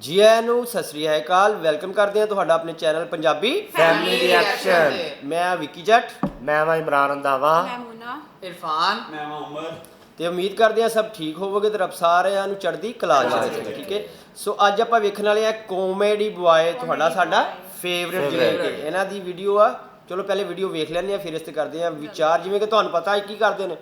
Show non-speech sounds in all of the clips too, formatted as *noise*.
ਜੀ ਆਇਆਂ ਨੂੰ ਸਤਿ ਸ੍ਰੀ ਅਕਾਲ ਵੈਲਕਮ ਕਰਦੇ ਹਾਂ ਤੁਹਾਡਾ ਆਪਣੇ ਚੈਨਲ ਪੰਜਾਬੀ ਫੈਮਿਲੀ ਰਿਐਕਸ਼ਨ ਮੈਂ ਵਿੱਕੀ ਜੱਟ। ਮੈਂ ਵਾਂ ਇਮਰਾਨ ਰੰਦਾਵਾ ਮੈਂ ਮੁਨਾ। ਇਰਫਾਨ। ਤੇ ਉਮੀਦ ਕਰਦੇ ਹਾਂ ਸਭ ਠੀਕ ਹੋਵੋਗੇ ਤੇ ਰੱਬ ਸਾਰਿਆਂ ਨੂੰ ਚੜ੍ਹਦੀ ਕਲਾ ਚ ਰੱਖੇ ਠੀਕ ਹੈ? ਸੋ ਅੱਜ ਆਪਾਂ ਵੇਖਣ ਵਾਲੇ ਆ ਕਾਮੇਡੀ ਬੁਆਏ ਤੁਹਾਡਾ ਸਾਡਾ ਫੇਵਰਿਟ ਜਿਵੇਂ ਕਿ ਇਹਨਾਂ ਦੀ ਵੀਡੀਓ ਆ। ਚਲੋ ਪਹਿਲੇ ਵੀਡੀਓ ਵੇਖ ਲੈਂਦੇ ਆ ਫਿਰ ਇਸ ਤੇ ਕਰਦੇ ਆ ਵਿਚਾਰ। ਜਿਵੇਂ ਕਿ ਤੁਹਾਨੂੰ ਪਤਾ ਹੈ ਕੀ ਕਰਦੇ ਨੇ।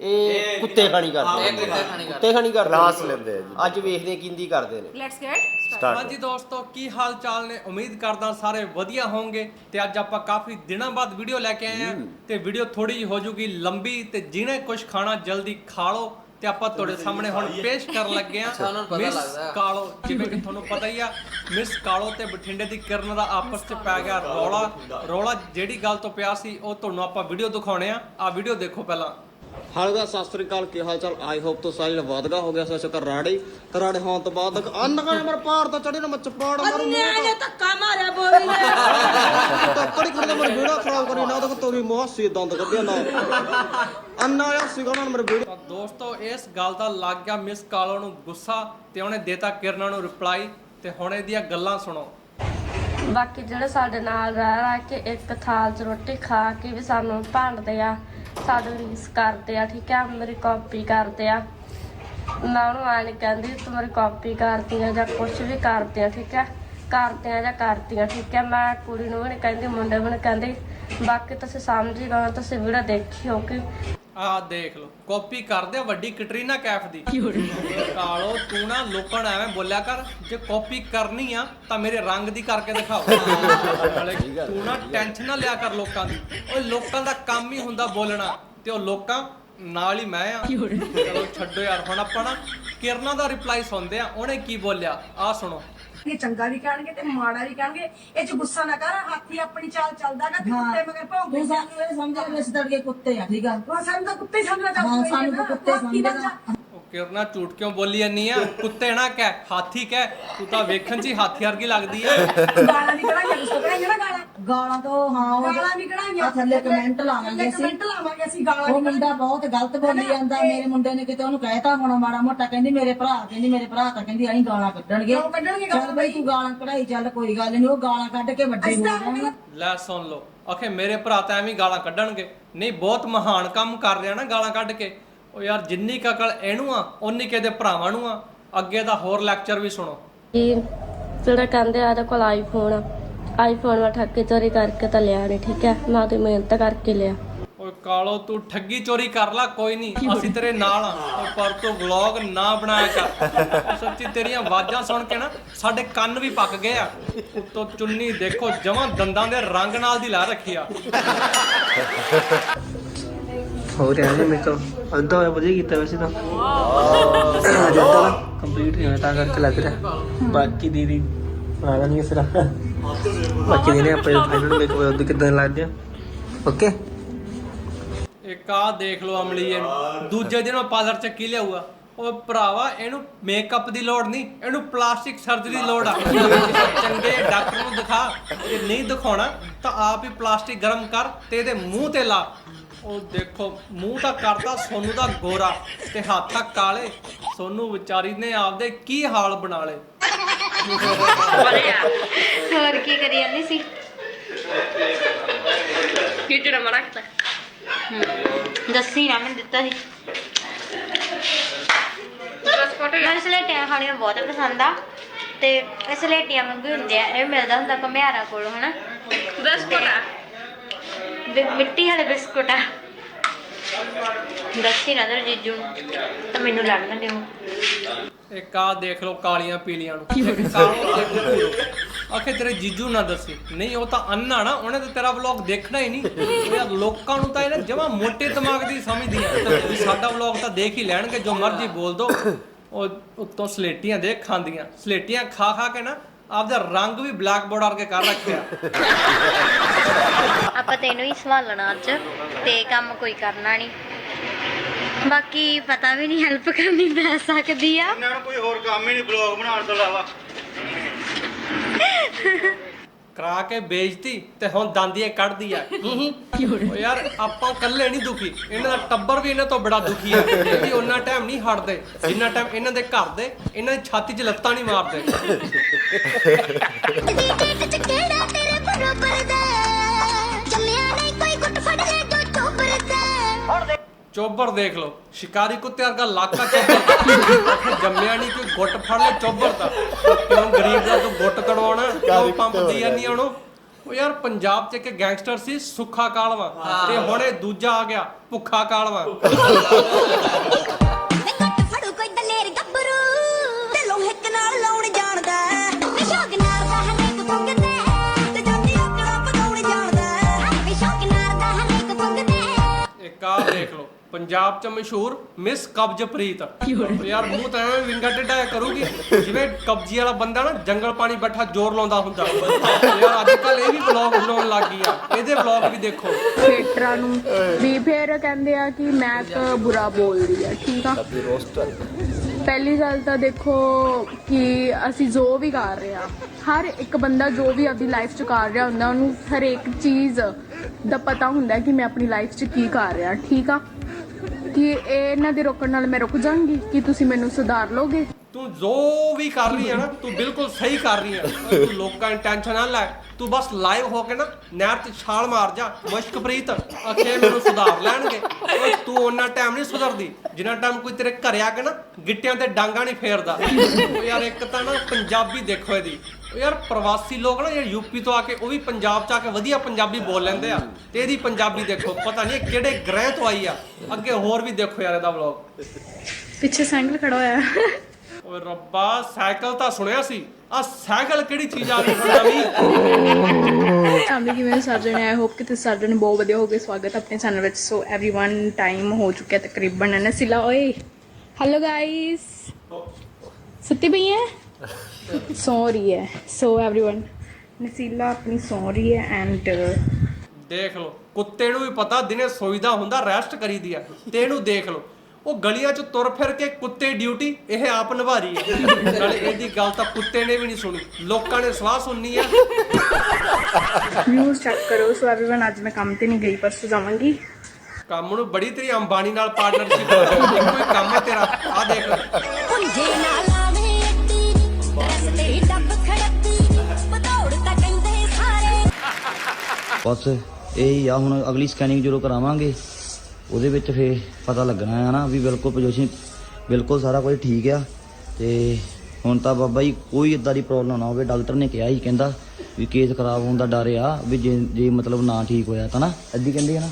ਇਹ ਕੁੱਤੇ ਖਾਣੀ ਕਰਦੇ ਇਹ ਨੇ। ਕੁੱਤੇ ਖਾਣੀ ਕੁੱਤੇ ਖਾਣੀ ਕਰਦੇ ਕਲਾਸ ਨੇ। ਲੈਂਦੇ ਆ ਜੀ। ਅੱਜ ਵੇਖਦੇ ਕਿੰਦੀ ਕਰਦੇ ਨੇ। ਲੈਟਸ ਗੈਟ ਸਟਾਰਟ ਹਾਂਜੀ ਦੋਸਤੋ ਕੀ ਹਾਲ ਚਾਲ ਨੇ? ਉਮੀਦ ਕਰਦਾ ਸਾਰੇ ਵਧੀਆ ਹੋਵੋਗੇ ਤੇ ਅੱਜ ਆਪਾਂ ਕਾਫੀ ਦਿਨਾਂ ਬਾਅਦ ਵੀਡੀਓ ਲੈ ਕੇ ਆਏ ਆ ਤੇ ਵੀਡੀਓ ਥੋੜੀ ਜਿਹੀ ਹੋ ਜੂਗੀ ਲੰਬੀ। ਤੇ ਜਿਹਨੇ ਕੁਝ ਖਾਣਾ ਜਲਦੀ ਖਾ ਲਓ। ਤੇ ਆਪਾਂ ਤੁਹਾਡੇ ਸਾਹਮਣੇ ਹੁਣ ਪੇਸ਼ ਕਰਨ ਲੱਗੇ ਆ ਪਤਾ ਮਿਸ ਲੱਗਦਾ। ਕਾਲੋ ਜਿਵੇਂ ਕਿ ਤੁਹਾਨੂੰ ਪਤਾ ਹੀ ਆ ਮਿਸ ਕਾਲੋ ਤੇ ਬਠਿੰਡੇ ਦੀ ਕਿਰਨ ਦਾ ਆਪਸ 'ਚ ਪੈ ਗਿਆ ਰੌਲਾ। ਰੌਲਾ ਜਿਹੜੀ ਗੱਲ ਤੋਂ ਪਿਆ ਸੀ ਉਹ ਤੁਹਾਨੂੰ ਆਪਾਂ ਵੀਡੀਓ ਦਿਖਾਉਣੇ ਆ ਆ ਵੀਡੀਓ ਦੇਖੋ ਪਹਿਲਾਂ। ਹਾਲ ਦਾ ਸਤਿ ਸ੍ਰੀ ਅਕਾਲ ਕੀ ਹਾਲ ਚਾਲ ਆਈ ਹੋਪ ਤੋਂ ਸਾਰੀ ਵਾਦਗਾ ਹੋ ਗਿਆ ਸੋ ਕਰਾੜੀ ਕਰਾੜੇ ਹੋਣ ਤੋਂ ਬਾਅਦ ਅੰਨ ਕਰੇ ਮਰ ਪਾਰ ਤਾਂ ਚੜੀ ਨਾ ਮੈਂ ਚਪਾੜ ਮਾਰੂ ਨੇ ਧੱਕਾ ਮਾਰਿਆ ਬੋਲੀ ਨੇ। ਤੱਕੜੀ ਖੜਦਾ ਮਰ ਵੀੜਾ ਖਰਾਬ ਕਰੀ ਨਾ ਤਾਂ ਤੋਰੀ ਮੋਹਸੀ ਦੰਦ ਕੱਢਿਆ ਨਾ। ਅੰਨ ਆਇਆ ਸੀਗਾ ਨਾ ਮਰ ਵੀੜਾ ਤਾਂ ਦੋਸਤੋ ਇਸ ਗੱਲ ਦਾ ਲੱਗ ਗਿਆ ਮਿਸ ਕਾਲੋ ਨੂੰ ਗੁੱਸਾ ਤੇ ਉਹਨੇ ਦੇਤਾ ਕਿਰਨਾਂ ਨੂੰ ਰਿਪਲਾਈ। ਤੇ ਹੁਣ ਇਹਦੀਆਂ ਗੱਲਾਂ ਸੁਣੋ। ਬਾਕੀ ਜਿਹੜੇ ਸਾਡੇ ਨਾਲ ਰਹਿ ਰਹਿ ਕੇ ਇੱਕ ਥਾਲ 'ਚ ਰੋਟੀ ਖਾ ਕੇ ਵੀ ਸਾਨੂੰ ਭੰਡਦੇ ਆ ਸਾਡੇ ਰੀਸ ਕਰਦੇ ਆ, ਠੀਕ ਆ? ਮੇਰੀ ਕਾਪੀ ਕਰਦੇ ਆ। ਮੈਂ ਉਹਨੂੰ ਆਣ ਕਹਿੰਦੀ ਤੂੰ ਮੇਰੀ ਕਾਪੀ ਕਰਦੀ ਆ ਜਾਂ ਕੁਝ ਵੀ ਕਰਦੇ ਆ, ਠੀਕ ਆ? ਕਰਦੇ ਆ ਜਾਂ ਕਰਦੀ ਠੀਕ ਹੈ ਮੈਂ ਕੁੜੀ ਨੂੰ ਵੀ ਨਹੀਂ ਕਹਿੰਦੀ, ਮੁੰਡੇ ਨੂੰ ਵੀ ਨਹੀਂ ਕਹਿੰਦੀ। ਬਾਕੀ ਤੁਸੀਂ ਸਮਝ ਹੀ ਗਏ ਤੁਸੀਂ ਵੀਡੀਓ ਦੇਖੀ ਹੋਗੀ ਆਹ ਦੇਖ ਲਓ ਕਾਪੀ ਕਰਦੇ ਆ ਵੱਡੀ ਕਟਰੀਨਾ ਕੈਫ ਦੀ। ਕਾਲੋ ਤੂੰ ਨਾ ਲੋਕਾਂ ਨੂੰ ਐਵੇਂ ਬੋਲਿਆ ਕਰ ਜੇ ਕਾਪੀ ਕਰਨੀ ਆ ਤਾਂ ਮੇਰੇ ਰੰਗ ਦੀ ਕਰਕੇ ਦਿਖਾਓ। ਨਾਲੇ ਤੂੰ ਨਾ ਟੈਨਸ਼ਨ ਨਾ ਲਿਆ ਕਰ ਲੋਕਾਂ ਦੀ। ਓਏ ਲੋਕਾਂ ਦਾ ਕੰਮ ਹੀ ਹੁੰਦਾ ਬੋਲਣਾ ਤੇ ਉਹ ਲੋਕਾਂ ਨਾਲ ਹੀ ਮੈਂ ਆ। ਚਲੋ ਛੱਡੋ ਯਾਰ ਹੁਣ ਆਪਾਂ ਨਾ ਕਿਰਨਾ ਦਾ ਰਿਪਲਾਈ ਸੁਣਦੇ ਆ ਉਹਨੇ ਕੀ ਬੋਲਿਆ? ਆਹ ਸੁਣੋ। ਇਹ ਚੰਗਾ ਵੀ ਕਹਿਣਗੇ ਤੇ ਮਾੜਾ ਵੀ ਕਹਿਣਗੇ। ਇਹ ਚ ਗੁੱਸਾ ਨਾ ਕਰ ਹਾਥੀ ਆਪਣੀ ਚਾਲ ਚੱਲਦਾ ਨਾ ਕੁੱਤੇ ਮਗਰ ਭੌਂਕਦੇ ਸਾਨੂੰ ਇਹ ਸਮਝਿਆ ਵੀ ਅਸੀਂ ਤੜਕੇ ਕੁੱਤੇ ਆ ਠੀਕ ਆ? ਉਹ ਸਾਨੂੰ ਤਾਂ ਕੁੱਤੇ ਸਮਝਣਾ ਚਾਹੁੰਦੇ ਹਾਂ, ਸਾਨੂੰ ਤਾਂ ਕੁੱਤੇ ਸਮਝਣਾ। ਕਿਰਨਾ ਝੂਠ ਕਿਉਂ ਬੋਲੀ ਜਾਂਦੀ ਆ? ਕੁੱਤੇ ਨਾ ਕਹਿ ਹਾਥੀ ਕਹਿ ਤੂੰ ਤਾਂ ਵੇਖਣ 'ਚ ਹੀ ਹਾਥੀ ਵਰਗੀ ਲੱਗਦੀ ਆ। ਗਾਲਾਂ ਵੀ ਕਢਾਈਆਂ ਗੁੱਸਾ ਕਢਾਈਆਂ ਨਾ ਗਾਲਾਂ। ਗਾਲਾਂ ਤੋਂ ਹਾਂ ਉਹ ਗਾਲਾਂ ਵੀ ਕਢਾਈਆਂ। ਆ ਥੱਲੇ ਕਮੈਂਟ ਲਾਵਾਂਗੇ ਅਸੀਂ। ਕਮੈਂਟ ਲਾਵਾਂਗੇ ਅਸੀਂ ਗਾਲਾਂ ਉਹ ਵੀ ਮੁੰਡਾ ਬਹੁਤ ਗਲਤ ਬੋਲੀ ਜਾਂਦਾ। ਮੇਰੇ ਮੁੰਡੇ ਨੇ ਕਿਤੇ ਉਹਨੂੰ ਕਹਿਤਾ ਹੋਣਾ ਮਾੜਾ ਮੋਟਾ ਕਹਿੰਦੀ ਮੇਰੇ ਭਰਾ ਕਹਿੰਦੀ ਮੇਰੇ ਭਰਾ ਤਾਂ ਕਹਿੰਦੀ ਅਸੀਂ ਗਾਲਾਂ ਕੱਢਣਗੇ। ਕਿਉਂ ਕੱਢਣਗੇ ਗਾਲਾਂ ਚੱਲ ਬਈ ਤੂੰ ਗਾਲਾਂ ਕਢਾਈ ਚੱਲ ਕੋਈ ਗੱਲ ਨਹੀਂ ਉਹ ਗਾਲਾਂ ਕੱਢ ਕੇ ਵੱਡੇ ਹੋ ਜਾਣਗੇ ਲੈ ਸੁਣ ਲਓ ਆਖੇ ਮੇਰੇ ਭਰਾ ਤਾਂ ਐਵੇਂ ਹੀ ਗਾਲਾਂ ਕੱਢਣਗੇ। ਨਹੀਂ ਬਹੁਤ ਮਹਾਨ ਕੰਮ ਕਰ ਰਿਹਾ ਨਾ ਗਾਲਾਂ ਕੱਢ ਕੇ। ਉਹ ਯਾਰ ਜਿੰਨੀ ਕੁ ਅਕਲ ਇਹਨੂੰ ਆ ਉਨੀ ਕਿਤੇ ਭਰਾਵਾਂ ਨੂੰ ਆ। ਅੱਗੇ ਦਾ ਹੋਰ ਲੈਕਚਰ ਵੀ ਸੁਣੋ। ਕਿ ਜਿਹੜੇ ਕਹਿੰਦੇ ਆ ਇਹਦੇ ਕੋਲ ਆਈਫੋਨ ਆ। ਆਈਫੋਨ ਮੈਂ ਠੱਗੀ ਚੋਰੀ ਕਰਕੇ ਤਾਂ ਲਿਆ ਨਹੀਂ ਠੀਕ ਹੈ? ਮੈਂ ਉਹਦੀ ਮਿਹਨਤ ਕਰਕੇ ਲਿਆ। ਓਏ ਕਾਲੋ ਤੂੰ ਠੱਗੀ ਚੋਰੀ ਕਰ ਲੈ ਕੋਈ ਨਹੀਂ ਅਸੀਂ ਤੇਰੇ ਨਾਲ ਆ। ਓਏ ਪਰ ਤੂੰ ਵਲੌਗ ਨਾ ਬਣਾਇਆ ਕਰ। ਸੱਚੀ ਤੇਰੀਆਂ ਆਵਾਜ਼ਾਂ ਸੁਣ ਕੇ ਨਾ ਸਾਡੇ ਕੰਨ ਵੀ ਪੱਕ ਗਏ ਆ। ਉੱਤੋਂ ਚੁੰਨੀ ਦੇਖੋ ਜਮਾਂ ਦੰਦਾਂ ਦੇ ਰੰਗ ਨਾਲ ਦੀ ਲਾ ਰੱਖੀ ਆ। ਹੋ ਰਿਹਾ ਨੇ ਮੇਕਅਪ ਅੱਧਾ ਹੋਇਆ ਵਧੀਆ ਕੀਤਾ ਵੈਸੇ ਤਾਂ। ਅੱਧਾ ਕੰਪਲੀਟ ਨਹੀਂ ਹੋਇਆ, ਤਾਂ ਕਰਕੇ ਲੱਗ ਰਿਹਾ। ਬਾਕੀ ਦੀਦੀ ਬਣਾ ਲੈਣੀ ਇਸ ਬਾਕੀ ਦੀਨੇ ਆਪਣੇ ਫਾਈਨਲ ਮੇਕਅਪ ਉਹਦੇ ਕਿਦਾਂ ਲੱਗਦੇ ਆ ਓਕੇ ਇੱਕ ਆ ਦੇਖ ਲਓ ਅਮਲੀ ਇਹਨੂੰ ਦੂਜੇ ਦਿਨ ਉਹ ਪਾਰਲਰ ਚ ਕੀ ਲਿਆਊਗਾ? ਉਹ ਭਰਾਵਾ, ਇਹਨੂੰ ਮੇਕਅਪ ਦੀ ਲੋੜ ਨਹੀਂ, ਇਹਨੂੰ ਪਲਾਸਟਿਕ ਸਰਜਰੀ ਦੀ ਲੋੜ ਆ। ਚੰਗੇ ਡਾਕਟਰ ਨੂੰ ਦਿਖਾ, ਜੇ ਨਹੀਂ ਦਿਖਾਉਣਾ, ਤਾਂ ਆਪ ਹੀ ਪਲਾਸਟਿਕ ਗਰਮ ਕਰ ਤੇ ਇਹਦੇ ਮੂੰਹ ਤੇ ਲਾ। ਉਹ ਦੇਖੋ ਮੂੰਹ ਤਾਂ ਕਰਦਾ ਸੋਨੂੰ ਦਾ ਗੋਰਾ ਤੇ ਹੱਥਾਂ ਕਾਲੇ। ਸੋਨੂੰ ਵਿਚਾਰੀ ਨੇ ਆਪਦੇ ਕੀ ਹਾਲ ਬਣਾ ਲਏ? ਹੋਰ ਕੀ ਕਰੀ ਜਾਂਦੀ ਸੀ? ਕਿਹੜਾ ਮੜਕਦਾ ਦੱਸੀ ਨਾ ਮੈਂ ਦਿੱਤਾ ਸੀ। ਮੈਨੂੰ ਸਲੇਟੀਆਂ ਖਾਣੀਆਂ ਬਹੁਤ ਪਸੰਦ ਆ। ਤੇ ਇਹ ਸਲੇਟੀਆਂ ਵਾਂਗੂ ਹੁੰਦੇ ਆ ਇਹ ਮਿਲਦਾ ਹੁੰਦਾ ਘੁਮਿਆਰਾ ਕੋਲ ਹਨਾ? ਬਿਸਕੁਟ ਆ ਬਿ- ਮਿੱਟੀ ਵਾਲੇ ਬਿਸਕੁਟ ਆ। ਦੱਸੀ ਨਾ ਦਰ ਜੀਜੂ ਨੂੰ, ਤਾਂ ਮੈਨੂੰ ਲੜ ਦਿਓ ਇੱਕ ਆ ਦੇਖ ਲਓ ਕਾਲੀਆਂ ਪੀਲੀਆਂ ਨੂੰ। ਇੱਕ ਕਾਲੋ ਆਖੇ ਤੇਰੇ ਜੀਜੂ ਨਾ ਦੱਸੀ। ਨਹੀਂ, ਉਹ ਤਾਂ ਅੰਨਾ ਨਾ, ਉਹਨੇ ਤਾਂ ਤੇਰਾ ਵਲੌਗ ਦੇਖਣਾ ਹੀ ਨਹੀਂ। ਯਾਰ ਲੋਕਾਂ ਨੂੰ ਤਾਂ ਇਹਨੇ ਜਮਾ ਮੋਟੇ ਦਿਮਾਗ ਦੀ ਸਮਝਦੀ ਆ। ਸਾਡਾ ਵਲੌਗ ਤਾਂ ਦੇਖ ਹੀ ਲੈਣਗੇ, ਜੋ ਮਰਜ਼ੀ ਬੋਲ ਦੋ। ਉਹ ਉੱਤੋਂ ਸਲੇਟੀਆਂ ਦੇ ਖਾਂਦੀਆਂ। ਸਲੇਟੀਆਂ ਖਾ ਖਾ ਕੇ ਨਾ ਆਪਦਾ ਰੰਗ ਵੀ ਬਲੈਕ ਬੋਰਡ ਵਰਗੇ ਕਰ ਰੱਖਿਆ। ਆਪਾਂ ਤੈਨੂੰ ਹੀ ਸੰਭਾਲਣਾ ਅੱਜ ਤੇ ਕੰਮ ਕੋਈ ਕਰਨਾ ਨਹੀਂ। ਬਾਕੀ ਪਤਾ ਵੀ ਨਹੀਂ ਹੈਲਪ ਕਰਨੀ ਪੈ ਸਕਦੀ ਆ। ਇਹਨਾਂ ਨੂੰ ਕੋਈ ਹੋਰ ਕੰਮ ਹੀ ਨਹੀਂ ਬਲੌਗ ਬਣਾਉਣ ਤੋਂ ਇਲਾਵਾ। ਕਰਾ ਕੇ ਵੇਚਤੀ ਤੇ ਹੁਣ ਦੰਦੀਆਂ ਕੱਢਦੀ ਆ। *laughs* ਓ ਯਾਰ ਆਪਾਂ ਇਕੱਲੇ ਨਹੀਂ ਦੁਖੀ। ਇਹਨਾਂ ਦਾ ਟੱਬਰ ਵੀ ਇਹਨਾਂ ਤੋਂ ਬੜਾ ਦੁਖੀ ਆ। ਇਹ ਵੀ ਉਹਨਾਂ ਟਾਈਮ ਨਹੀਂ ਹਟਦੇ ਜਿੰਨਾ ਟਾਈਮ ਇਹਨਾਂ ਦੇ ਘਰ ਦੇ ਇਹਨਾਂ ਦੀ ਛਾਤੀ 'ਚ ਲੱਤਾਂ ਨਹੀਂ ਮਾਰਦੇ। ਕਿਹੜਾ ਤੇਰੇ ਬਰੋਬਰ ਦਾ ਜੰਮਿਆ ਨਹੀਂ ਕੋਈ ਗੁੱਟ ਫੜ ਲੈ ਜੋ ਚੋਬਰ ਦਾ ਚੋਬਰ ਦੇਖ ਲਓ ਸ਼ਿਕਾਰੀ ਕੁੱਤੇ ਵਰਗਾ ਲਾਕਾ ਚੋਬਰ। ਜੰਮਿਆ ਨਹੀਂ ਕੋਈ ਗੁੱਟ ਫੜ ਲੈ ਚੋਬਰ ਦਾ ਕਿਉਂ ਗਰੀਬ ਦਾ ਤੂੰ ਗੁੱਟ ਕਿਉਂ ਪੰਪ ਦੀ ਜਾਂਦੀ ਉਹਨੂੰ ਉਹ। ਯਾਰ ਪੰਜਾਬ 'ਚ ਇੱਕ ਗੈਂਗਸਟਰ ਸੀ ਸੁੱਖਾ ਕਾਲਵਾ ਤੇ ਹੁਣ ਇਹ ਦੂਜਾ ਆ ਗਿਆ ਭੁੱਖਾ ਕਾਲਵਾ। *laughs* ਪੰਜਾਬ 'ਚ ਮਸ਼ਹੂਰ ਮਿਸ ਕਬਜ਼ਪ੍ਰੀਤ ਯਾਰ ਮੂੰਹ ਤਾਂ ਐਵੇਂ ਵਿੰਗਾ ਟੇਢਾ ਕਰੂਗੀ। ਜਿਵੇਂ ਕਬਜ਼ੀ ਵਾਲਾ ਬੰਦਾ ਨਾ ਜੰਗਲ ਪਾਣੀ ਬੈਠਾ ਜ਼ੋਰ ਲਾਉਂਦਾ ਹੁੰਦਾ। ਯਾਰ ਅੱਜ ਕੱਲ ਇਹ ਵੀ ਵਲੌਗ ਬਣਾਉਣ ਲੱਗ ਗਈ ਆ। ਇਹਦੇ ਵਲੌਗ ਵੀ ਦੇਖੋ। ਥੀਏਟਰਾਂ ਨੂੰ। ਵੀ ਫਿਰ ਕਹਿੰਦੇ ਆ ਕਿ ਮੈਕ ਬੁਰਾ ਬੋਲਦੀ ਆ ਠੀਕ ਆ? ਪਹਿਲੀ ਗੱਲ ਤਾਂ ਦੇਖੋ ਕਿ ਅਸੀਂ ਜੋ ਵੀ ਕਰ ਰਹੇ ਆ ਹਰ ਇੱਕ ਬੰਦਾ ਜੋ ਵੀ ਆਪਣੀ ਲਾਈਫ 'ਚ ਕਰ ਰਿਹਾ ਹੁੰਦਾ ਉਹਨੂੰ ਹਰੇਕ ਚੀਜ਼ ਦਾ ਪਤਾ ਹੁੰਦਾ ਕਿ ਮੈਂ ਆਪਣੀ ਲਾਈਫ 'ਚ ਕੀ ਕਰ ਰਿਹਾ ਠੀਕ ਆ? ਕਿ ਇਹ ਇਹਨਾਂ ਦੇ ਰੋਕਣ ਨਾਲ ਮੈਂ ਰੁਕ ਜਾਵਾਂਗੀ ਕਿ ਤੁਸੀਂ ਮੈਨੂੰ ਸੁਧਾਰ ਲੋਗੇ ਤੂੰ ਜੋ ਵੀ ਕਰ ਰਹੀ ਹੈ ਨਾ, ਤੂੰ ਬਿਲਕੁਲ ਸਹੀ ਕਰ ਰਹੀ ਹੈ। ਤੂੰ ਲੋਕਾਂ ਦੀ ਟੈਨਸ਼ਨ ਨਾ ਲੈ। ਤੂੰ ਬਸ ਲਾਈਵ ਹੋ ਕੇ ਨਾ ਨਹਿਰ 'ਚ ਛਾਲ ਮਾਰ ਜਾ। ਮੁਸ਼ਕਪ੍ਰੀਤ ਅਖੇ ਮੈਨੂੰ ਸੁਧਾਰ ਲੈਣਗੇ। ਓਏ, ਤੂੰ ਉਹਨਾਂ ਟਾਈਮ ਨਹੀਂ ਸੁਧਰਦੀ। ਜਿੰਨਾ ਟਾਈਮ ਕੋਈ ਤੇਰੇ ਘਰੇ ਆ ਕੇ ਨਾ ਗਿੱਟਿਆਂ ਤੇ ਡਾਂਗਾ ਨਹੀਂ ਫੇਰਦਾ। ਓ ਯਾਰ, ਇੱਕ ਤਾਂ ਨਾ ਪੰਜਾਬੀ ਦੇਖੋ ਇਹਦੀ। ਓ ਯਾਰ, ਪ੍ਰਵਾਸੀ ਲੋਕ ਨਾ, ਜਿਹੜੇ ਯੂਪੀ ਤੋਂ ਆ ਕੇ, ਉਹ ਵੀ ਪੰਜਾਬ 'ਚ ਆ ਕੇ ਵਧੀਆ ਪੰਜਾਬੀ ਬੋਲ ਲੈਂਦੇ ਆ। ਤੇ ਇਹਦੀ ਪੰਜਾਬੀ ਦੇਖੋ, ਪਤਾ ਨਹੀਂ ਇਹ ਕਿਹੜੇ ਗ੍ਰਹਿ ਤੋਂ ਆਈ ਆ। ਅੱਗੇ ਹੋਰ ਵੀ ਦੇਖੋ ਯਾਰ ਇਹਦਾ ਵਲੌਗ ਪਿੱਛੇ ਸਾਈਕਲ ਖੜਾ ਹੋਇਆ। ਓਏ ਰੱਬਾ ਸਾਈਕਲ ਤਾਂ ਸੁਣਿਆ ਸੀ ਆ ਸਾਈਕਲ ਕਿਹੜੀ ਚੀਜ਼ ਆ ਗਈ ਨਵੀਂ ਫੈਮਿਲੀ ਕਿਵੇਂ ਸਰਜਣ ਆਈ ਹੋਪ ਕਿ ਤੁਸੀਂ ਸਰਜਣ ਨੇ ਬਹੁਤ ਵਧੀਆ ਹੋ ਗਏ ਸਵਾਗਤ ਹੈ ਆਪਣੇ ਚੈਨਲ ਵਿੱਚ ਸੋ एवरीवन ਟਾਈਮ ਹੋ ਚੁੱਕਿਆ ਤਕਰੀਬਨ ਨਸਿਲਾ ਓਏ ਹੈਲੋ ਗਾਇਸ ਸੁੱਤੀ ਪਈ ਹੈ ਸੌ ਰਹੀ ਹੈ ਸੋ एवरीवन ਨਸੀਲਾ ਆਪਣੀ ਸੌ ਰਹੀ ਹੈ ਐਂਡ ਦੇਖ ਲਓ ਕੁੱਤੇ ਨੂੰ ਵੀ ਪਤਾ ਦਿਨੇ ਸੋਈਦਾ ਹੁੰਦਾ ਰੈਸਟ ਕਰੀਦੀ ਆ ਤੇ ਇਹਨੂੰ ਦੇਖ ਲਓ ਉਹ ਗਲੀਆਂ 'ਚ ਤੁਰ ਫਿਰ ਕੇ ਕੁੱਤੇ ਡਿਊਟੀ ਇਹ ਆਪ ਨਿਭਾ ਰਹੀ ਹੈ ਨਾਲੇ ਇਹਦੀ ਗੱਲ ਤਾਂ ਕੁੱਤੇ ਨੇ ਵੀ ਨਹੀਂ ਸੁਣੀ ਲੋਕਾਂ ਨੇ ਸਵਾਹ ਸੁਣਨੀ ਆ ਵਿਊਜ਼ ਚੈੱਕ ਕਰੋ ਸੋ एवरीवन ਅੱਜ ਮੈਂ ਕੰਮ ਤੇ ਨਹੀਂ ਗਈ ਪਰਸੋਂ ਜਾਵਾਂਗੀ ਕੰਮ ਨੂੰ ਬੜੀ ਤੇਰੀ ਅੰਬਾਨੀ ਨਾਲ ਪਾਰਟਨਰਸ਼ਿਪ ਇੱਕੋ ਹੀ ਕੰਮ ਹੈ ਤੇਰਾ ਆ ਦੇਖ ਪੁੰਜੇ ਨਾਲ ਆਵੇ ਅੱਡੀ ਰਸਤੇ ਡੱਬ ਖੜਤੀ ਪਤੌੜ ਤਾਂ ਕਹਿੰਦੇ ਸਾਰੇ ਬਸ ਇਹ ਹੀ ਆ ਹੁਣ ਅਗਲੀ ਸਕੈਨਿੰਗ ਜਦੋਂ ਕਰਾਵਾਂਗੇ ਉਹਦੇ ਵਿੱਚ ਫੇ ਪਤਾ ਲੱਗਣਾ ਹੈ ਨਾ ਵੀ ਬਿਲਕੁਲ ਪੋਜੀਸ਼ਨ ਬਿਲਕੁਲ ਸਾਰਾ ਕੁਝ ਠੀਕ ਆ ਤੇ ਹੁਣ ਤਾਂ ਬਾਬਾ ਜੀ ਕੋਈ ਇਦਾਂ ਦੀ ਪ੍ਰੋਬਲਮ ਨਾ ਹੋਵੇ। ਡਾਕਟਰ ਨੇ ਕਿਹਾ ਹੀ ਕਹਿੰਦਾ ਵੀ ਕੇਸ ਖਰਾਬ ਹੋਣ ਦਾ ਡਰ ਆ, ਵੀ ਜੇ ਜੇ ਮਤਲਬ ਨਾ ਠੀਕ ਹੋਇਆ ਤਾਂ ਨਾ। ਅੱਧੀ ਕਹਿੰਦੇ ਆ ਨਾ।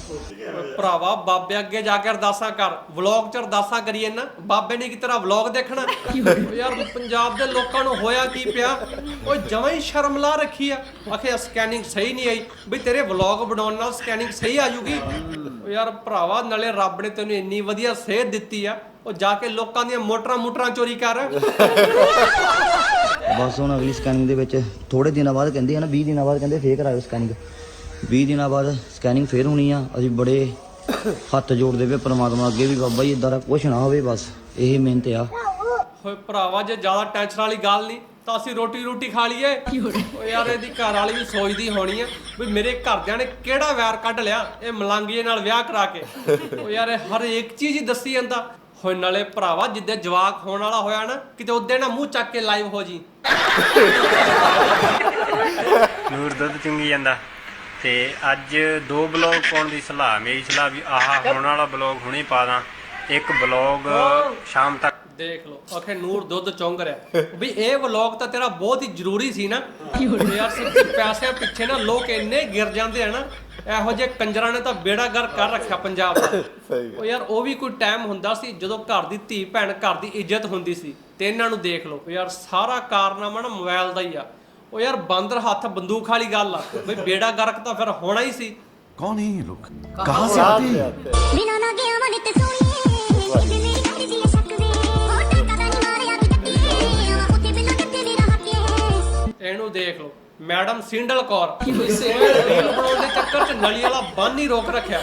ਭਰਾਵਾ, ਬਾਬੇ ਅੱਗੇ ਜਾ ਕੇ ਅਰਦਾਸਾਂ ਕਰ। ਵਲੌਗ 'ਚ ਅਰਦਾਸਾਂ ਕਰੀਏ ਨਾ, ਬਾਬੇ ਨੇ ਕੀ ਤੇਰਾ ਵਲੌਗ ਦੇਖਣਾ। ਯਾਰ, ਪੰਜਾਬ ਦੇ ਲੋਕਾਂ ਨੂੰ ਹੋਇਆ ਕੀ ਪਿਆ? ਓਏ, ਜਮਾਂ ਹੀ ਸ਼ਰਮ ਲਾ ਰੱਖੀ ਆ। ਆਖੇ ਸਕੈਨਿੰਗ ਸਹੀ ਨਹੀਂ ਆਈ। ਵੀ ਤੇਰੇ ਵਲੌਗ ਬਣਾਉਣ ਨਾਲ ਸਕੈਨਿੰਗ ਸਹੀ ਆ ਜੂਗੀ ਓ ਯਾਰ ਭਰਾਵਾ ਨਾਲੇ ਰੱਬ ਨੇ ਤੈਨੂੰ ਇੰਨੀ ਵਧੀਆ ਸਿਹਤ ਦਿੱਤੀ ਆ ਉਹ ਜਾ ਕੇ ਲੋਕਾਂ ਦੀਆਂ ਮੋਟਰਾਂ ਮੋਟਰਾਂ ਚੋਰੀ ਕਰ। ਬਸ ਹੁਣ ਅਗਲੀ ਸਕੈਨਿੰਗ ਦੇ ਵਿੱਚ ਥੋੜੇ ਦਿਨਾਂ ਬਾਅਦ ਕਹਿੰਦੇ ਆ ਨਾ 20 ਦਿਨਾਂ ਬਾਅਦ ਕਹਿੰਦੇ ਫੇਰ ਕਰਾਇਓ ਸਕੈਨਿੰਗ 20 ਦਿਨਾਂ ਬਾਅਦ ਸਕੈਨਿੰਗ ਫੇਰ ਹੋਣੀ ਆ ਅਸੀਂ ਬੜੇ ਹੱਥ ਜੋੜਦੇ ਪਏ ਪ੍ਰਮਾਤਮਾ ਅੱਗੇ ਵੀ ਬਾਬਾ ਜੀ ਇਦਾਂ ਦਾ ਕੁਝ ਨਾ ਹੋਵੇ ਬਸ ਇਹ ਮਿਹਨਤ ਆ। ਓਏ ਭਰਾਵਾ ਜੇ ਜ਼ਿਆਦਾ ਟੈਨਸ਼ਨ ਵਾਲੀ ਗੱਲ ਨਹੀਂ ਤਾਂ ਅਸੀਂ ਰੋਟੀ ਰੋਟੀ ਖਾ ਲਈਏ। ਓ ਯਾਰ ਇਹਦੀ ਘਰ ਵਾਲੀ ਵੀ ਸੋਚਦੀ ਹੋਣੀ ਆ ਵੀ ਮੇਰੇ ਘਰਦਿਆਂ ਨੇ ਕਿਹੜਾ ਵੈਰ ਕੱਢ ਲਿਆ ਇਹ ਮਲੰਗੀਏ ਨਾਲ ਵਿਆਹ ਕਰਾ ਕੇ। ਓ ਯਾਰ ਇਹ ਹਰ ਇੱਕ ਚੀਜ਼ ਹੀ ਦੱਸੀ ਜਾਂਦਾ। ਹੋਏ ਨਾਲੇ ਭਰਾਵਾ ਜਿੱਦੇ ਜਵਾਕ ਹੋਣ ਵਾਲਾ ਹੋਇਆ ਨਾ ਕਿਤੇ ਉਹਦੇ ਨਾ ਮੂੰਹ ਚੱਕ ਕੇ ਲਾਈਵ ਹੋ ਜੀ। ਨੂਰ ਦੁੱਧ ਚੁੰਗੀ ਜਾਂਦਾ। ਤੇ ਅੱਜ ਦੋ ਬਲੌਗ ਪਾਉਣ ਦੀ ਸਲਾਹ ਮੇਰੀ ਸਲਾਹ ਵੀ ਆਹ ਹੁਣ ਵਾਲਾ ਬਲੌਗ ਹੁਣੇ ਪਾ ਦਾਂ। ਇੱਕ ਬਲੌਗ ਸ਼ਾਮ ਤੱਕ ਦੇਖ ਲਓ ਆਖੇ ਨੂਰ ਦੁੱਧ ਚੁੰਗ ਰਿਹਾ। ਵੀ ਇਹ ਵਲੌਗ ਤਾਂ ਤੇਰਾ ਬਹੁਤ ਹੀ ਜ਼ਰੂਰੀ ਸੀ ਨਾ। ਯਾਰ ਸੱਚੀ ਪੈਸਿਆਂ ਪਿੱਛੇ ਨਾ ਲੋਕ ਇੰਨੇ ਗਿਰ ਜਾਂਦੇ ਆ ਨਾ ਇਹੋ ਜਿਹੇ ਕੰਜਰਾਂ ਨੇ ਤਾਂ ਬੇੜਾ ਗਰ ਕਰ ਰੱਖਿਆ ਪੰਜਾਬ ਦਾ। ਉਹ ਯਾਰ ਉਹ ਵੀ ਕੋਈ ਟਾਈਮ ਹੁੰਦਾ ਸੀ ਜਦੋਂ ਘਰ ਦੀ ਧੀ ਭੈਣ ਘਰ ਦੀ ਇੱਜ਼ਤ ਹੁੰਦੀ ਸੀ ਤੇ ਇਹਨਾਂ ਨੂੰ ਦੇਖ ਲਓ। ਯਾਰ ਸਾਰਾ ਕਾਰਨਾਮਾ ਨਾ ਮੋਬਾਈਲ ਦਾ ਹੀ ਆ। ਉਹ ਯਾਰ ਬਾਂਦਰ ਹੱਥ ਬੰਦੂਕ ਵਾਲੀ ਗੱਲ ਆ। ਬਈ ਬੇੜਾ ਗਰਕ ਤਾਂ ਫਿਰ ਹੋਣਾ ਹੀ ਸੀ। ਬਿਨਾ ਨਾ ਗਿਆ ਮਨ ਤੇ ਸੋਣੀਏ ਮੈਡਮ ਸਿੰਡਲ ਕੌਰ। ਇਸੇ ਰੀਲ ਬਣਾਉਣ ਦੇ ਚੱਕਰ 'ਚ ਨਲੀ ਵਾਲਾ ਬੰਨ ਹੀ ਰੋਕ ਰੱਖਿਆ।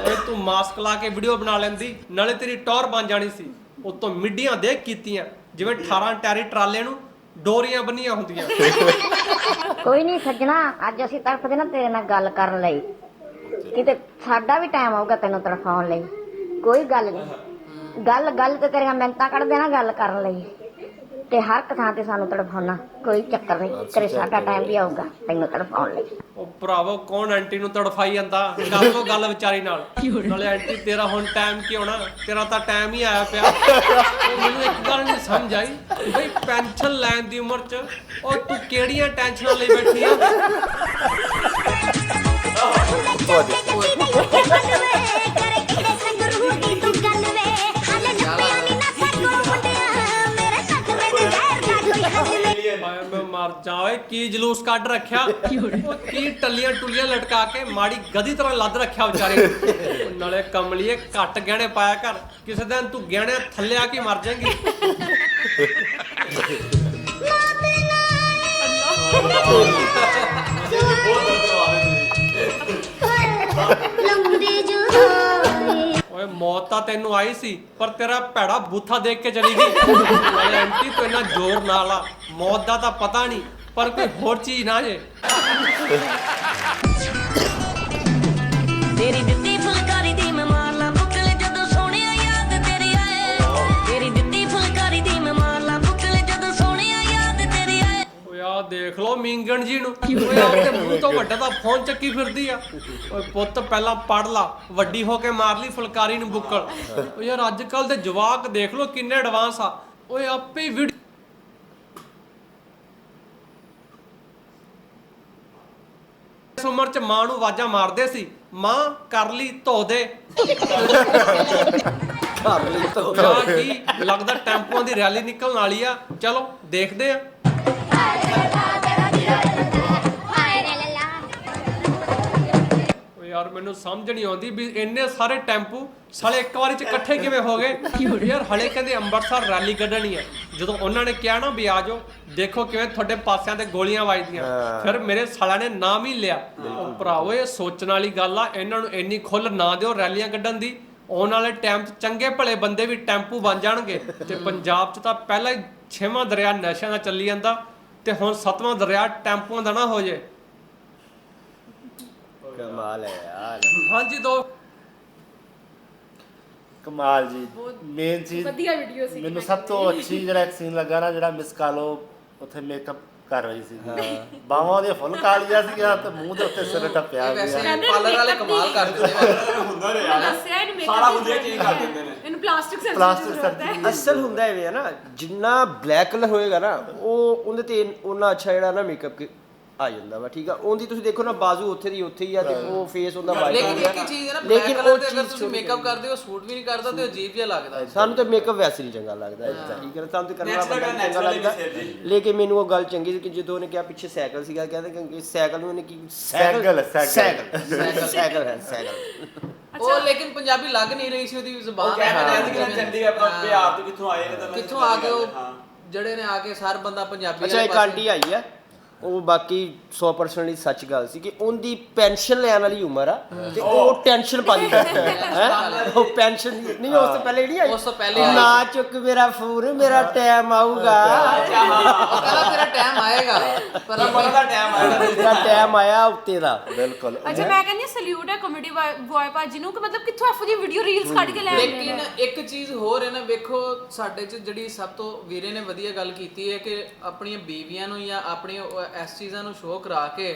ਓਏ ਤੂੰ ਮਾਸਕ ਲਾ ਕੇ ਵੀਡੀਓ ਬਣਾ ਲੈਂਦੀ ਨਾਲੇ ਤੇਰੀ ਟੌਰ ਬਣ ਜਾਣੀ ਸੀ। ਉਤੋਂ ਮਿੱਡੀਆਂ ਦੇਖ ਕੀਤੀਆਂ ਜਿਵੇਂ 18 ਟੈਰੀ ਟਰਾਲੇ ਨੂੰ ਡੋਰੀਆਂ ਬੰਨੀਆਂ ਹੁੰਦੀਆਂ। ਕੋਈ ਨਹੀਂ ਸੱਜਣਾ ਅੱਜ ਅਸੀਂ ਤੜਫਦੇ ਨਾ ਤੇਰੇ ਨਾਲ ਗੱਲ ਕਰਨ ਲਈ। ਕਿਤੇ ਸਾਡਾ ਵੀ ਟਾਈਮ ਆਊਗਾ ਤੈਨੂੰ ਤੜਫਾਉਣ ਲਈ। ਕੋਈ ਗੱਲ ਨਹੀਂ। ਗੱਲ ਗੱਲ ਤੇ ਤੇਰੀਆਂ ਮਿੰਤਾਂ ਕੱਢਦੇ ਨਾ ਗੱਲ ਕਰਨ ਲਈ। ਤੇ ਹਰ ਇੱਕ ਥਾਂ ਤੇ ਸਾਨੂੰ ਤੜਫਾਉਣਾ ਕੋਈ ਚੱਕਰ ਨਹੀਂ ਤੇਰੇ ਸਾਡਾ ਟਾਈਮ ਵੀ ਆਊਗਾ ਤੈਨੂੰ ਤੜਫਾਉਣ ਲਈ। ਉਹ ਭਰਾਵੋ ਕੌਣ ਆਂਟੀ ਨੂੰ ਤੜਫਾਈ ਜਾਂਦਾ? ਕਰ ਲੋ ਗੱਲ ਵਿਚਾਰੀ ਨਾਲ। *laughs* ਨਾਲੇ ਆਂਟੀ ਤੇਰਾ ਹੁਣ ਟਾਈਮ ਕੀ ਹੋਣਾ? ਤੇਰਾ ਤਾਂ ਟਾਈਮ ਹੀ ਆਇਆ ਪਿਆ। ਉਹ *laughs* ਮੈਨੂੰ ਇੱਕ ਗੱਲ ਨਹੀਂ ਸਮਝ ਆਈ। ਬਈ ਪੈਨਸ਼ਨ ਲੈਣ ਦੀ ਉਮਰ 'ਚ ਉਹ ਤੂੰ ਕਿਹੜੀਆਂ ਟੈਨਸ਼ਨਾਂ ਲਈ ਬੈਠੀ ਆ? ਹਾਏ ਮਰ ਜਾ ਓਏ ਕੀ ਜਲੂਸ ਕੱਢ ਰੱਖਿਆ? ਉਹ ਕੀ ਟੱਲੀਆਂ ਟੁੱਲੀਆਂ ਲਟਕਾ ਕੇ ਮਾੜੀ ਗਦੀ ਤਰ੍ਹਾਂ ਲੱਦ ਰੱਖਿਆ ਵਿਚਾਰੇ ਨੂੰ। ਨਾਲੇ ਕਮਲੀਏ ਘੱਟ ਗਹਿਣੇ ਪਾਇਆ ਕਰ। ਕਿਸੇ ਦਿਨ ਤੂੰ ਗਹਿਣੇ ਥੱਲੇ ਆ ਕੇ ਮਰ ਜਾਏਂਗੀ। ਓਏ ਮੌਤ ਤਾਂ ਤੈਨੂੰ ਆਈ ਸੀ, ਪਰ ਤੇਰਾ ਭੈੜਾ ਬੂਥਾ ਦੇਖ ਕੇ ਚਲੀ ਗਈ। ਨਾਲੇ ਆਂਟੀ ਤੂੰ ਇੰਨਾ ਜ਼ੋਰ ਨਾਲ ਆ, ਮੌਤ ਦਾ ਤਾਂ ਪਤਾ ਨਹੀਂ, ਪਰ ਕੋਈ ਹੋਰ ਚੀਜ਼ ਨਾ ਜੇ। ਆ ਦੇਖ ਲੋ ਮਿੰਗਣ ਜੀ ਨੂੰ। ਓਏ ਆਪਦੇ ਮੂੰਹ ਤੋਂ ਵੱਡਾ ਤਾਂ ਫੋਨ ਚੱਕੀ ਫਿਰਦੀ ਆ। ਓਏ ਪੁੱਤ ਪਹਿਲਾਂ ਪੜ ਲਾ ਵੱਡੀ ਹੋ ਕੇ ਮਾਰ ਲਈ ਫੁਲਕਾਰੀ ਨੂੰ ਬੁੱਕਲ। ਓ ਯਾਰ ਅੱਜ ਕੱਲ ਦੇ ਜਵਾਕ ਦੇਖ ਲੋ ਕਿੰਨੇ ਐਡਵਾਂਸ ਆ। ਓਏ ਆਪੇ ਵੀਡੀਓ ਇਸ ਉਮਰ ਚ ਮਾਂ ਨੂੰ ਆਵਾਜ਼ਾਂ ਮਾਰਦੇ ਸੀ ਮਾਂ ਕਰ ਲਈ ਧੋ ਦੇ ਘਰ ਲਈ ਤੋਂ ਜਾਂ ਕੀ ਲੱਗਦਾ ਟੈਂਪੂਆਂ ਦੀ ਰੈਲੀ ਨਿਕਲਣ ਵਾਲੀ ਆ। ਚਲੋ ਦੇਖਦੇ ਆ। ਓ ਯਾਰ ਮੈਨੂੰ ਸਮਝ ਨਹੀਂ ਆਉਂਦੀ ਵੀ ਇੰਨੇ ਸਾਰੇ ਟੈਂਪੂ ਸਾਲੇ ਇੱਕ ਵਾਰੀ ਚ ਇਕੱਠੇ ਕਿਵੇਂ ਹੋ ਗਏ? ਯਾਰ ਹਲੇ ਕਹਿੰਦੇ ਅੰਮ੍ਰਿਤਸਰ ਰੈਲੀ ਕੱਢਣੀ ਹੈ। ਜਦੋਂ ਉਹਨਾਂ ਨੇ ਕਿਹਾ ਨਾ ਵੀ ਆ ਜਾਓ ਦੇਖੋ ਕਿਵੇਂ ਤੁਹਾਡੇ ਪਾਸਿਆਂ ਤੇ ਗੋਲੀਆਂ ਵੱਜਦੀਆਂ। ਫਿਰ ਮੇਰੇ ਸਾਲਿਆਂ ਨੇ ਨਾਮ ਹੀ ਲਿਆ। ਉਹ ਭਰਾਵੋ ਇਹ ਸੋਚਣ ਵਾਲੀ ਗੱਲ ਆ ਇਹਨਾਂ ਨੂੰ ਇੰਨੀ ਖੁੱਲ ਨਾ ਦਿਓ ਰੈਲੀਆਂ ਕੱਢਣ ਦੀ। ਆਉਣ ਵਾਲੇ ਟਾਈਮ 'ਚ ਚੰਗੇ ਭਲੇ ਬੰਦੇ ਵੀ ਟੈਂਪੂ ਬਣ ਜਾਣਗੇ। ਤੇ ਪੰਜਾਬ 'ਚ ਤਾਂ ਪਹਿਲਾਂ ਹੀ ਛੇਵਾਂ ਦਰਿਆ ਨਸ਼ਿਆਂ ਦਾ ਚੱਲੀ ਜਾਂਦਾ। ਤੇ ਹੁਣ ਸੱਤਵਾਂ ਦਰਿਆ ਟੈਂਪੂਆਂ ਦਾ ਨਾ ਹੋ ਜੇ। ਕਮਾਲ ਹੈ ਯਾਰ। ਹਾਂਜੀ ਦੋ। ਕਮਾਲ ਜੀ। ਮੇਨ ਚੀਜ਼ ਵਧੀਆ ਵੀਡੀਓ ਸੀ। ਮੈਨੂੰ ਸਭ ਤੋਂ ਅੱਛੀ ਜਿਹੜਾ ਇੱਕ ਸੀਨ ਲੱਗਾ ਨਾ ਜਿਹੜਾ ਮਿਸ ਕਾਲੋ ਉੱਥੇ ਮੇਕਅਪ ਕਰ ਰਹੀ ਸੀ। ਬਾਹਾਂ ਉਹਦੀਆਂ ਫੁੱਲ ਕਾਲੀਆਂ ਸੀਗੀਆਂ ਤੇ ਮੂੰਹ ਦੇ ਉੱਤੇ ਸਿਰ ਟੱਪਿਆ ਗਿਆ। ਪਾਰਲਰ ਵਾਲੇ ਕਮਾਲ ਕਰ ਦਿੰਦੇ ਨੇ ਇਹਨੂੰ ਮੇਕਅਪ ਸਾਰਾ ਵਧੀਆ ਚੀਜ਼ ਕਰ ਦਿੰਦੇ ਨੇ। ਪਲਾਸਟਿਕ ਸਰਜਰੀ ਪਲਾਸਟਿਕ ਸਰਜਰੀ ਅਸਲ ਹੁੰਦਾ ਐਵੇਂ ਆ ਨਾ ਜਿੰਨਾ ਬਲੈਕ ਕਲਰ ਹੋਏਗਾ ਨਾ ਉਹ ਉਹਦੇ ਤੇ ਉਹਨਾਂ ਅੱਛਾ ਜਿਹੜਾ ਨਾ ਮੇਕਅਪ ਆ ਜਾਂਦਾ ਵਾ ਠੀਕ ਆ? ਉਹਦੀ ਤੁਸੀਂ ਦੇਖੋ ਨਾ ਬਾਜ਼ੂ ਉੱਥੇ ਦੀ ਉੱਥੇ ਹੀ ਆ ਤੇ ਉਹ ਫੇਸ ਉਹਦਾ ਵਾਈਟ ਹੋ ਲੇਕਿਨ ਗਿਆ ਇੱਕ ਹੀ ਚੀਜ਼ ਹੈ ਨਾ ਬਲੈਕ ਲੇਕਿਨ ਕਲਰ ਉਹ ਤੇ ਅਗਰ ਤੁਸੀਂ ਮੇਕਅਪ ਕਰਦੇ ਹੋ ਸੂਟ ਵੀ ਨਹੀਂ ਕਰਦਾ ਤੇ ਅਜੀਬ ਜਿਹਾ ਲੱਗਦਾ। ਸਾਨੂੰ ਤਾਂ ਮੇਕਅਪ ਵੈਸੇ ਨਹੀਂ ਚੰਗਾ ਲੱਗਦਾ ਇਦਾਂ ਠੀਕ ਹੈ ਨਾ, ਸਾਨੂੰ ਤਾਂ ਕਰਨ ਵਾਲਾ ਬੰਦਾ ਚੰਗਾ ਲੱਗਦਾ। ਲੇਕਿਨ ਮੈਨੂੰ ਉਹ ਗੱਲ ਚੰਗੀ ਸੀ ਕਿ ਜਦੋਂ ਉਹਨੇ ਕਿਹਾ ਪਿੱਛੇ ਸਾਈਕਲ ਸੀਗਾ ਕਹਿੰਦੇ ਕਿ ਸਾਈਕਲ ਨੂੰ ਉਹਨੇ ਕੀ ਸਾਈਕਲ, ਸਾਈਕਲ। ਸਾਈਕਲ ਸਾਈਕਲ ਹੈ ਸਾਈਕਲ। ਉਹ ਲੇਕਿਨ ਪੰਜਾਬੀ ਲੱਗ ਨਹੀਂ ਰਹੀ ਸੀ ਉਹਦੀ ਜ਼ੁਬਾਨ। ਉਹ ਕਹਿ ਰਹੇ ਸੀ ਕਿ ਚੰਡੀਗੜ੍ਹ ਤੋਂ ਬਿਹਾਰ ਤੋਂ ਕਿੱਥੋਂ ਆਏ ਨੇ ਤਾਂ ਕਿੱਥੋਂ ਆ ਕੇ ਉਹ ਜਿਹੜੇ ਨੇ ਆ ਕੇ ਹਰ ਬੰਦਾ ਪੰਜਾਬੀ ਅੱਛਾ ਇੱਕ ਆਂਟੀ ਆਈ ਆ? ਉਹ ਬਾਕੀ 100% ਹੀ ਸੱਚ ਗੱਲ ਸੀ ਕਿ ਉਹਦੀ ਪੈਨਸ਼ਨ ਲੈਣ ਵਾਲੀ ਉਮਰ ਆ ਤੇ ਉਹ ਟੈਨਸ਼ਨ ਪਾਈ ਹੈ। ਉਹ ਪੈਨਸ਼ਨ ਨਹੀਂ ਉਸ ਤੋਂ ਪਹਿਲੇ ਨਹੀਂ ਆਈ। ਉਸ ਤੋਂ ਪਹਿਲੇ ਆਈ। ਨਾ ਚੁੱਕ ਮੇਰਾ ਫੋਨ ਮੇਰਾ ਟਾਈਮ ਆਊਗਾ। ਉਹ ਕਹਿੰਦਾ ਤੇਰਾ ਟਾਈਮ ਆਏਗਾ। ਪਰ ਦਾ ਟਾਈਮ ਆਇਆ ਤੇਰਾ ਟਾਈਮ ਆਇਆ ਉੱਤੇ ਦਾ। ਬਿਲਕੁਲ। ਅੱਛਾ ਮੈਂ ਕਹਿੰਦੀ ਸਲੂਟ ਹੈ ਕਮੇਡੀ ਬॉय ਭਾਜੀ ਨੂੰ ਕਿ ਮਤਲਬ ਕਿੱਥੋਂ ਇਹੋ ਜਿਹੀ ਵੀਡੀਓ ਰੀਲਸ ਕੱਢ ਕੇ ਲੈ ਆਉਂਦੇ ਲੇਕਿਨ ਇੱਕ ਚੀਜ਼ ਹੋਰ ਹੈ ਨਾ ਵੇਖੋ ਸਾਡੇ ਚ ਜਿਹੜੀ ਸਭ ਤੋਂ ਵੀਰੇ ਨੇ ਵਧੀਆ ਗੱਲ ਕੀਤੀ ਹੈ ਕਿ ਆਪਣੀਆਂ ਬੀਵੀਆਂ ਨੂੰ ਜਾਂ ਆਪਣੀਆਂ ਇਸ ਚੀਜ਼ਾਂ ਨੂੰ ਸ਼ੋਅ ਕਰਾ ਕੇ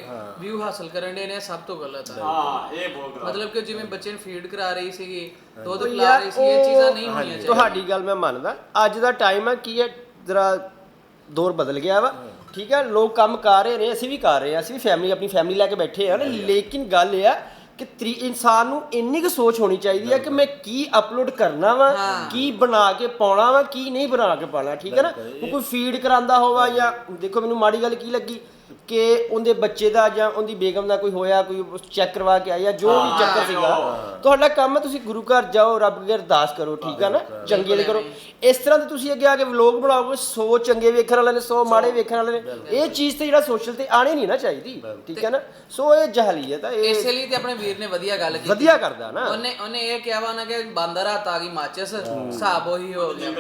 ਵਿਊ ਹਾਸਲ ਕਰਨ ਦੇ ਨੇ ਸਭ ਤੋਂ ਗਲਤ ਹੈ ਹਾਂ ਇਹ ਬਹੁਤ ਮਤਲਬ ਕਿ ਜਿਵੇਂ ਬੱਚੇ ਨੂੰ ਫੀਡ ਕਰਾ ਰਹੀ ਸੀਗੀ ਦੁੱਧ ਪਿਲਾ ਰਹੀ ਸੀ ਇਹ ਚੀਜ਼ਾਂ ਨਹੀਂ ਹੋਣੀਆਂ ਚਾਹੀਦੀਆਂ। ਤੁਹਾਡੀ ਗੱਲ ਮੈਂ ਮੰਨਦਾ। ਅੱਜ ਦਾ ਟਾਈਮ ਹੈ ਕੀ ਹੈ ਜਰਾ ਦੌਰ ਬਦਲ ਗਿਆ ਵਾ। ਠੀਕ ਹੈ ਲੋਕ ਕੰਮ ਕਰ ਰਹੇ ਨੇ ਅਸੀਂ ਵੀ ਕਰ ਰਹੇ ਹਾਂ ਅਸੀਂ ਵੀ ਫੈਮਿਲੀ ਆਪਣੀ ਫੈਮਿਲੀ ਲੈ ਕੇ ਬੈਠੇ ਆ ਨਾ। ਲੇਕਿਨ ਗੱਲ ਇਹ ਆ ਕਿ ਤਰੀ ਇਨਸਾਨ ਨੂੰ ਇੰਨੀ ਕੁ ਸੋਚ ਹੋਣੀ ਚਾਹੀਦੀ ਹੈ ਕਿ ਮੈਂ ਕੀ ਅਪਲੋਡ ਕਰਨਾ ਵਾ ਕੀ ਬਣਾ ਕੇ ਪਾਉਣਾ ਵਾ ਕੀ ਨਹੀਂ ਬਣਾ ਕੇ ਪਾਉਣਾ ਠੀਕ ਹੈ ਨਾ? ਕੋਈ ਫੀਡ ਕਰਾਂਦਾ ਹੋਵਾ ਜਾਂ ਦੇਖੋ ਮੈਨੂੰ ਮਾੜੀ ਗੱਲ ਕੀ ਲੱਗੀ? ਕਿ ਉਹਦੇ ਬੱਚੇ ਦਾ ਜਾਂ ਉਹਦੀ ਬੇਗਮ ਦਾ ਕੋਈ ਹੋਇਆ ਕੋਈ ਚੈੱਕ ਕਰਵਾ ਕੇ ਆਇਆ ਜੋ ਵੀ ਚੱਕਰ ਸੀਗਾ ਤੁਹਾਡਾ ਕੰਮ ਹੈ ਤੁਸੀਂ ਗੁਰੂ ਘਰ ਜਾਓ ਰੱਬ ਅੱਗੇ ਅਰਦਾਸ ਕਰੋ ਠੀਕ ਆ ਨਾ? ਚੰਗੇ ਲਈ ਕਰੋ। ਇਸ ਤਰ੍ਹਾਂ ਦੇ ਤੁਸੀਂ ਅੱਗੇ ਆ ਕੇ ਵਲੋਗ ਬਣਾਓਗੇ 100 ਚੰਗੇ ਵੇਖਣ ਵਾਲੇ ਨੇ 100 ਮਾੜੇ ਵੇਖਣ ਵਾਲੇ ਨੇ। ਇਹ ਚੀਜ਼ ਤੇ ਜਿਹੜਾ ਸੋਸ਼ਲ ਤੇ ਆਣੀ ਨਹੀਂ ਨਾ ਚਾਹੀਦੀ ਠੀਕ ਹੈ ਨਾ? ਸੋ ਇਹ ਜਹਲੀਅਤ ਆ ਇਹ ਇਸੇ ਲਈ ਤੇ ਆਪਣੇ ਵੀਰ ਨੇ ਵਧੀਆ ਗੱਲ ਕੀਤੀ। ਵਧੀਆ ਕਰਦਾ ਨਾ। ਉਹਨੇ ਉਹਨੇ ਇਹ ਕਿਹਾ ਵਾ ਨਾ ਕਿ ਬਾਂਦਰ ਹੱਥ ਆ ਗਈ ਮਾਚਸ ਹਿਸਾਬ ਉਹੀ ਹੋ ਗਿਆ।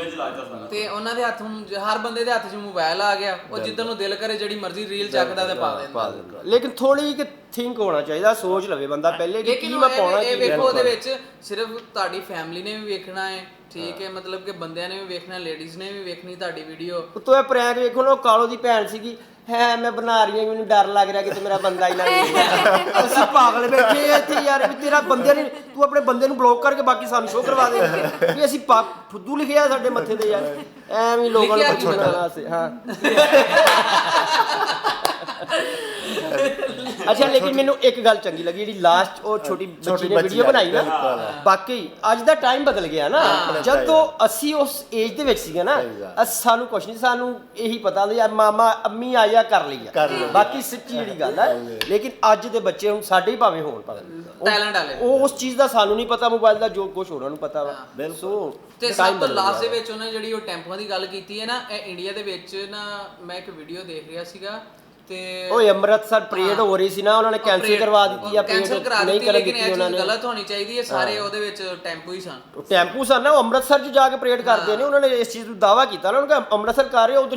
ਤੇ ਉਹਨਾਂ ਦੇ ਹੱਥ ਹਰ ਬੰਦੇ ਦੇ ਹੱਥ 'ਚ ਮੋਬਾਈਲ ਆ ਗਿਆ। ਉਹ ਜਿੱਦਾਂ ਨੂੰ ਦਿਲ ਕਰੇ ਜਿਹੜੀ ਮਰਜ਼ੀ ਰੀਲ ਚੱਕਦਾ ਤੇ ਪਾ ਦਿੰਦਾ। ਲੇਕਿਨ ਥੋੜੀ ਕਿ ਥਿੰਕ ਹੋਣਾ ਚਾਹੀਦਾ ਸੋਚ ਲਵੇ ਬੰਦਾ ਪਹਿਲੇ ਕਿ ਕੀ ਮੈਂ ਪਾਉਣਾ ਇਹ- ਵੇਖੋ ਉਹਦੇ ਵਿੱਚ ਸਿਰਫ ਤੁਹਾਡੀ ਫੈਮਿਲੀ ਨੇ ਵੀ ਵੇਖਣਾ ਹੈ ਠੀਕ ਹੈ ਮਤਲਬ ਕਿ ਬੰਦਿਆਂ ਨੇ ਵੀ ਵੇਖਣਾ ਲੇਡੀਜ਼ ਨੇ ਵੀ ਵੇਖਣੀ ਤੁਹਾਡੀ ਵੀਡੀਓ ਉਤੋਂ ਇਹ ਪ੍ਰੈਂਕ ਵੇਖੋ ਨਾ ਉਹ ਕਾਲੋ ਦੀ ਭੈਣ ਸੀਗੀ। ਹੈ ਮੈਂ ਬਣਾ ਰਹੀ ਹਾਂ ਮੈਨੂੰ ਡਰ ਲੱਗ ਰਿਹਾ ਕਿ ਤੇ ਮੇਰਾ ਬੰਦਾ ਹੀ ਨਾ ਵੇਖੇ। *laughs* ਅਸੀਂ ਪਾਗਲ ਬੈਠੇ ਆ ਇੱਥੇ ਯਾਰ ਵੀ ਤੇਰਾ ਬੰਦੇ ਨੇ ਤੂੰ ਆਪਣੇ ਬੰਦੇ ਨੂੰ ਬਲੌਕ ਕਰਕੇ ਬਾਕੀ ਸਾਨੂੰ ਸ਼ੋਅ ਕਰਵਾ ਦੇ। ਵੀ ਅਸੀਂ ਪਾ- ਫੁੱਦੂ ਲਿਖਿਆ ਸਾਡੇ ਮੱਥੇ ਤੇ ਯਾਰ। ਐਵੇਂ ਲੋਕਾਂ ਨੂੰ ਪੁੱਛਣਾ ਹਾਂ। *laughs* ਅੱਛਾ ਲੇਕਿਨ ਮੈਨੂੰ ਇੱਕ ਗੱਲ ਚੰਗੀ ਲੱਗੀ ਜਿਹੜੀ ਲਾਸਟ ਉਹ ਛੋਟੀ ਬੱਚੀ ਨੇ ਵੀਡੀਓ ਬਣਾਈ ਨਾ। ਬਾਕੀ ਅੱਜ ਦਾ ਟਾਈਮ ਬਦਲ ਗਿਆ ਨਾ ਜਦੋਂ ਅਸੀਂ ਉਸ ਏਜ ਦੇ ਵਿੱਚ ਸੀਗੇ ਨਾ ਸਾਨੂੰ ਕੁਛ ਨਹੀਂ ਸਾਨੂੰ ਇਹੀ ਪਤਾ ਹੁੰਦਾ ਯਾਰ ਮਾਮਾ ਅੰਮੀ ਆਇਆ ਕਰ ਲਈ। ਬਾਕੀ ਸੱਚੀ ਜਿਹੜੀ ਗੱਲ ਹੈ ਲੇਕਿਨ ਅੱਜ ਦੇ ਬੱਚੇ ਹੁਣ ਸਾਡੇ ਹੀ ਭਾਵੇਂ ਹੋਣ ਭਾਵੇਂ Talent ਵਾਲੇ। ਉਹ ਉਸ ਚੀਜ਼ ਦਾ ਸਾਨੂੰ ਨਹੀਂ ਪਤਾ ਮੋਬਾਈਲ ਦਾ ਜੋ ਕੁਝ ਉਹਨਾਂ ਨੂੰ ਪਤਾ ਵਾ ਸੋ ਤੇ ਸਭ ਤੋਂ ਲਾਸਟ ਦੇ। ਵਿੱਚ ਉਹਨੇ ਜਿਹੜੀ ਉਹ ਟੈਂਪੂਆਂ ਦੀ ਗੱਲ ਕੀਤੀ ਹੈ ਨਾ ਇਹ ਇੰਡੀਆ ਦੇ ਵਿੱਚ ਨਾ ਮੈਂ ਇੱਕ ਵੀਡੀਓ ਦੇਖ ਰਿਹਾ ਸੀਗਾ ਤੇ ਓਏ ਅੰਮ੍ਰਿਤਸਰ ਪਰੇਡ ਹੋ। ਰਹੀ ਸੀ ਨਾ ਉਹਨਾਂ ਨੇ ਕੈਂਸਲ ਕਰਵਾ ਦਿੱਤੀ ਆ parade ਕਰਾ ਨਹੀਂ ਦਿੱਤੀ ਕਰਨ ਦਿੱਤੀ ਉਹਨਾਂ ਨੇ। ਗਲਤ ਹੋਣੀ ਚਾਹੀਦੀ ਹੈ ਸਾਰੇ ਉਹਦੇ ਵਿੱਚ ਟੈਂਪੂ ਹੀ ਸਨ। ਟੈਂਪੂ ਸਨ ਨਾ ਉਹ ਅੰਮ੍ਰਿਤਸਰ 'ਚ ਜਾ ਕੇ ਪਰੇਡ ਕਰਦੇ ਨੇ ਉਹਨਾਂ ਨੇ ਇਸ ਚੀਜ਼ ਨੂੰ ਦਾਵਾ ਕੀਤਾ ਨਾ ਉਹਨਾਂ ਨੇ ਅੰਮ੍ਰਿਤਸਰ ਕਰ ਰਹੇ ਉਧਰ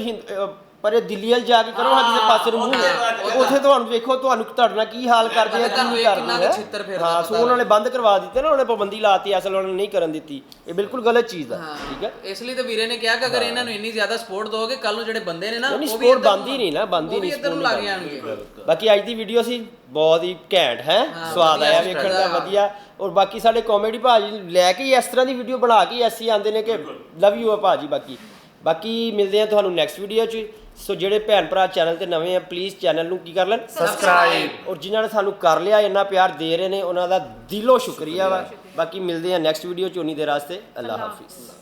ਪਰ ਇਹ ਦਿੱਲੀ ਵਾਲ ਜਾ ਕੇ ਕਰੋ ਹਾਂ ਕਿਸੇ ਪਾਸੇ ਨੂੰ ਮੂੰਹ ਉੱਥੇ ਤੁਹਾਨੂੰ ਵੇਖੋ ਤੁਹਾਨੂੰ ਤੁਹਾਡੇ ਨਾਲ ਕੀ ਹਾਲ ਕਰਦੇ ਆ ਕੀ ਨਹੀਂ ਕਰਦੇ ਆ। ਹਾਂ ਸੋ ਉਹਨਾਂ ਨੇ ਬੰਦ ਕਰਵਾ ਦਿੱਤੇ ਨਾ ਉਹਨੇ ਪਾਬੰਦੀ ਲਾਤੀ ਅਸਲ ਉਹਨਾਂ ਨੇ ਨਹੀਂ ਕਰਨ ਦਿੱਤੀ। ਇਹ ਬਿਲਕੁਲ ਗਲਤ ਚੀਜ਼ ਆ ਠੀਕ ਹੈ? ਇਸ ਲਈ ਤਾਂ ਵੀਰੇ ਨੇ ਕਿਹਾ ਕਿ ਅਗਰ ਇਹਨਾਂ ਨੂੰ ਇੰਨੀ ਜ਼ਿਆਦਾ ਸਪੋਰਟ ਦੋਗੇ ਕੱਲ ਨੂੰ ਜਿਹੜੇ ਬੰਦੇ ਨੇ ਨਾ ਉਹ ਵੀ ਸਪੋਰਟ ਬੰਦ ਹੀ ਨਹੀਂ ਨਾ ਬੰਦ ਹੀ ਉਹ ਵੀ ਨਹੀਂ ਇੱਧਰ ਨੂੰ ਲੱਗ ਜਾਣਗੇ। ਬਾਕੀ ਅੱਜ ਦੀ ਵੀਡੀਓ ਸੀ ਬਹੁਤ ਹੀ ਘੈਂਟ ਹੈ? ਸਵਾਦ ਆਇਆ ਵੇਖਣ ਦਾ। ਵਧੀਆ। ਔਰ ਬਾਕੀ ਸਾਡੇ ਕਾਮੇਡੀ ਭਾਜੀ ਲੈ ਕੇ ਇਸ ਤਰ੍ਹਾਂ ਦੀ ਵੀਡੀਓ ਬਣਾ ਕੇ ਅਸੀਂ ਆਂਦੇ ਨੇ ਕਿ ਲਵ ਯੂ ਆ ਭਾਜੀ ਬਾਕੀ। ਬਾਕੀ ਮਿਲਦੇ ਆ ਤੁਹਾਨੂੰ ਨੈਕਸਟ ਵੀਡੀਓ 'ਚ। ਸੋ ਜਿਹੜੇ ਭੈਣ ਭਰਾ ਚੈਨਲ ਤੇ ਨਵੇਂ ਆ ਪਲੀਜ਼ ਚੈਨਲ ਨੂੰ ਕੀ ਕਰ ਲੈਣ? Subscribe। ਔਰ ਜਿਨ੍ਹਾਂ ਨੇ ਸਾਨੂੰ ਕਰ ਲਿਆ ਇੰਨਾ ਪਿਆਰ ਦੇ ਰਹੇ ਨੇ ਉਹਨਾਂ ਦਾ ਦਿਲੋਂ ਸ਼ੁਕਰੀਆ ਵਾ। ਬਾਕੀ ਮਿਲਦੇ ਆ ਨੈਕਸਟ ਵੀਡੀਓ 'ਚ ਉਨੀ ਦੇਰ ਵਾਸਤੇ। ਅੱਲਾ ਹਾਫਿਜ਼।